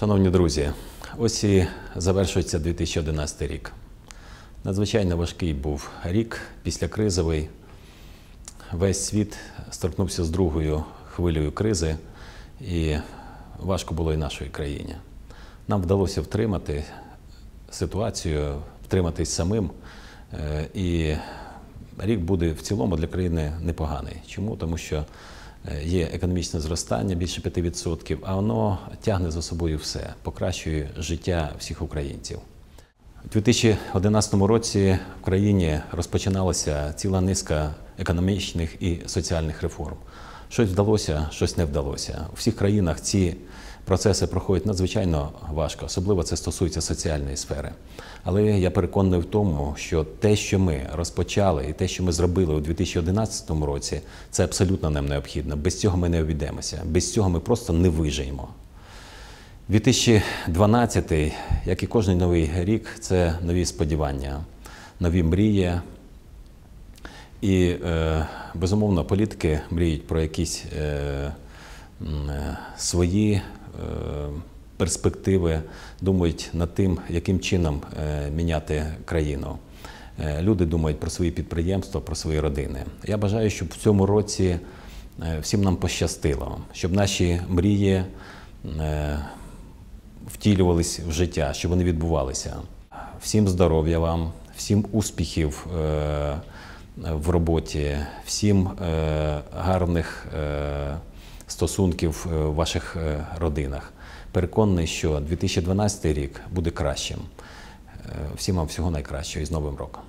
Шановні друзі, ось і завершується 2011 рік. Надзвичайно важкий був рік після кризовий. Весь світ столкнувся з другою хвилею кризи, і важко було і нашій країні. Нам вдалося втримати ситуацію, втриматись самим. Е, І рік буде в цілому для країни непоганий. Чому? Тому що є економічне зростання більше 5%, а воно тягне за собою все, покращує життя всіх українців. У 2011 році в країні розпочиналася ціла низка економічних і соціальних реформ. Щось вдалося, щось не вдалося. У всіх країнах ці процеси проходять надзвичайно важко, особливо це стосується соціальної сфери. Але я переконаний в тому, що те, що ми розпочали, і те, що ми зробили у 2011 році, це абсолютно нам необхідно. Без цього ми не обійдемося, без цього ми просто не вижиємо. 2012, як і кожен новий рік, це нові сподівання, нові мрії. І, е, безумовно, політики мріють про якісь е, е, свої перспективи, думають над тим, яким чином е, міняти країну. Е, Люди думають про свої підприємства, про свої родини. Я бажаю, щоб в цьому році е, всім нам пощастило, щоб наші мрії е, втілювались в життя, щоб вони відбувалися. Всім здоров'я вам, всім успіхів е, в роботі, всім е, гарних е, стосунків е, в ваших е, родинах. Переконаний, що 2012 рік буде кращим. Е, Всім вам всього найкращого і з Новим роком.